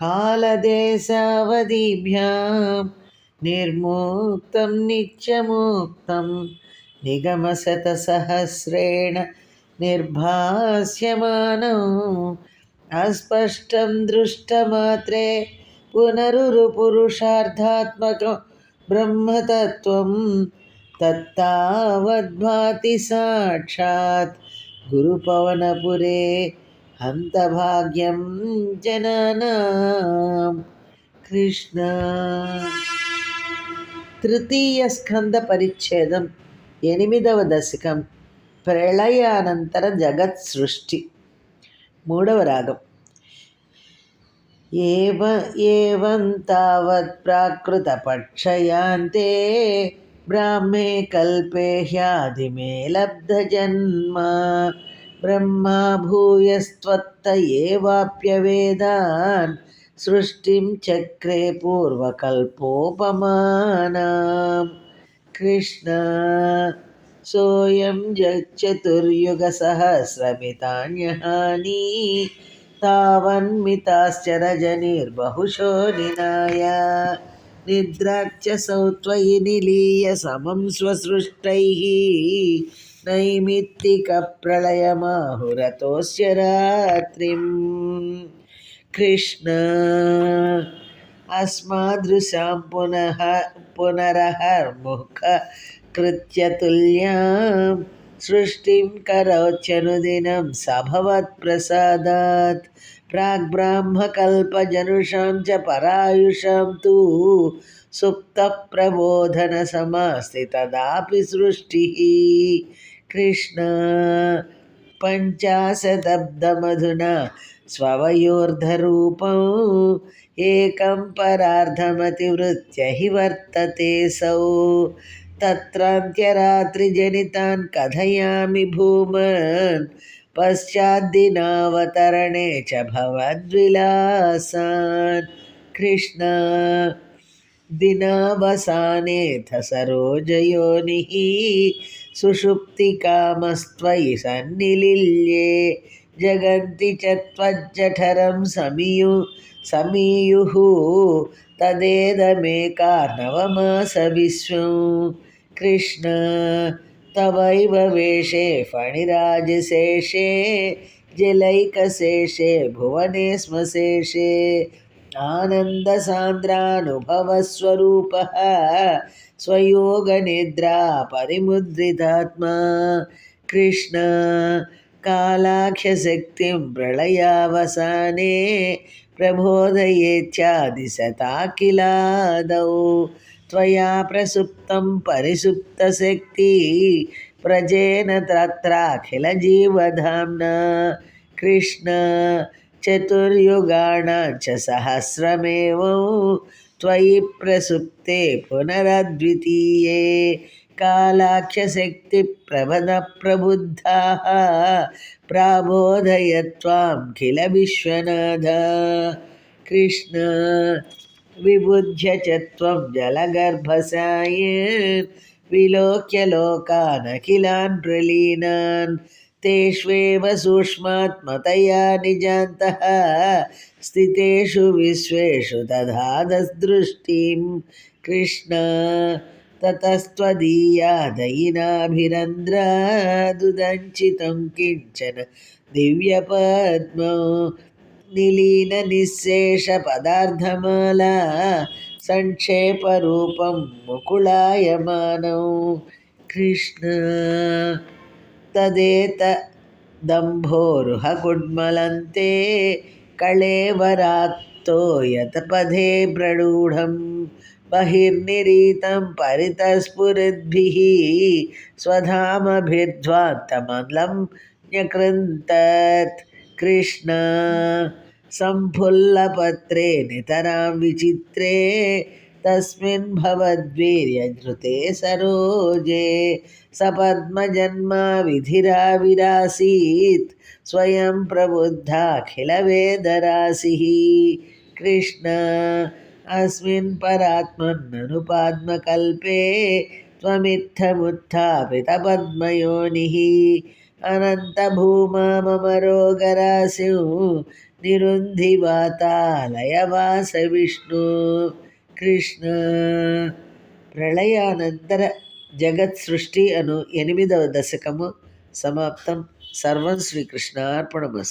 कालदेशावधिभ्यां निर्मुक्तं नित्यमुक्तं निगमशतसहस्रेण निर्भास्यमानम् अस्पष्टं दृष्टमात्रे पुनरुरुपुरुषार्थात्मकं ब्रह्मतत्त्वं तत्तावद्भाति साक्षात् गुरुपवनपुरे హంతభాగ్యం జననాం. కృష్ణ. తృతీయ స్కంద పరిచ్ఛేదం ఎనిమిదవ దశకం ప్రళయానంతర జగత్ సృష్టి. మూడవ రాగం. ఏవ ప్రాకృత పక్షయాంతే బ్రాహ్మే కల్పే హ్యాది మే లబ్ధ లబ్ధజన్మ ब्रह्मा भूयस्त्वत्त एवाप्यवेदान् सृष्टिं चक्रे पूर्वकल्पोपमानां कृष्ण, सोऽयं जगचतुर्युगसहस्रमितान्यहानि तावन्मिताश्च रजनिर्बहुशो निनाय निद्राक्ष सौ त्वयि निलीय समं स्वसृष्टैः। नैमित्तिकप्रलयमाहुरतोऽस्य रात्रिम्। कृष्ण, अस्मादृशां पुनः पुनरहर्मुख कृत्यतुल्यां सृष्टिं करोत्यनुदिनं सभवत्प्रसादात्। प्राग्ब्राह्मकल्पजनुषां च परायुषां तु सुप्तप्रबोधनसमास्ति तदापि सृष्टिः। कृष्ण। पञ्चाशदब्दमधुना स्ववयोर्धरूपम् एकं परार्धमतिवृत्य हि वर्तते सौ। तत्रान्त्यरात्रिजनितान् कथयामि भूमन्, पश्चाद्दिनावतरणे च भवद्विलासान्। कृष्ण। दिनावसानेऽथ सरोजयोनिः सुषुप्तिकामस्त्वयि सन्निलिल्ये जगन्ति च त्वज्जठरं समियु, समीयुः तदेदमेकार्णवमासविश्वं। कृष्ण, तवैव वेषे फणिराजशेषे, जलैकशेषे भुवने श्मशेषे आनन्दसान्द्रानुभवस्वरूपः स्वयोगनिद्रा परिमुद्रितात्मा कृष्ण कालाख्यशक्तिं प्रलयावसाने प्रबोधयेच्छादिशताखिलादौ त्वया प्रसुप्तं परिसुप्तशक्ति व्रजेन तत्राखिलजीवधाम्ना कृष्ण चतुर्युगाणां च सहस्रमेवं त्वयि प्रसुप्ते पुनरद्वितीये कालाख्यशक्तिप्रभदप्रबुद्धाः प्राबोधय त्वां किल विश्वनाथ। कृष्ण, विबुध्य च विलोक्य लोकानखिलान् प्रलीनान् तेष्वेव सूक्ष्मात्मतया निजान्तः स्थितेषु विश्वेषु दधाददृष्टिं कृष्ण ततस्त्वदीया दयिनाभिरन्ध्रादुदञ्चितं किञ्चन दिव्यपद्मो निलीननिःशेषपदार्धमाला सङ्क्षेपरूपं मुकुलायमानौ कृष्ण तदेतदम्भोरुहकुड्मलन्ते कळेवरात्तो यतपदे प्ररूढं बहिर्निरीतं परितस्फुरिद्भिः स्वधामभिर्ध्वान्तमलं न्यकृन्तत् कृष्ण। सम्फुल्लपत्रे नितरां विचित्रे तस्मिन् भवद्वीर्यधृते सरोजे। सपद्मजन्मा विधिराविरासीत् स्वयं प्रबुद्धाखिलवेदराशिः कृष्ण, अस्मिन् परात्मन्ननुपाद्मकल्पे त्वमित्थमुत्थापितपद्मयोनिः अनन्तभूमा मम रोगराशिं निरुन्धि वातालयवास विष्णु కృష్ణ ప్రళయానంతర జగత్ సృష్టి అను ఎనిమిదవ దశకము సమాప్తం. సర్వం శ్రీకృష్ణార్పణమస్తు.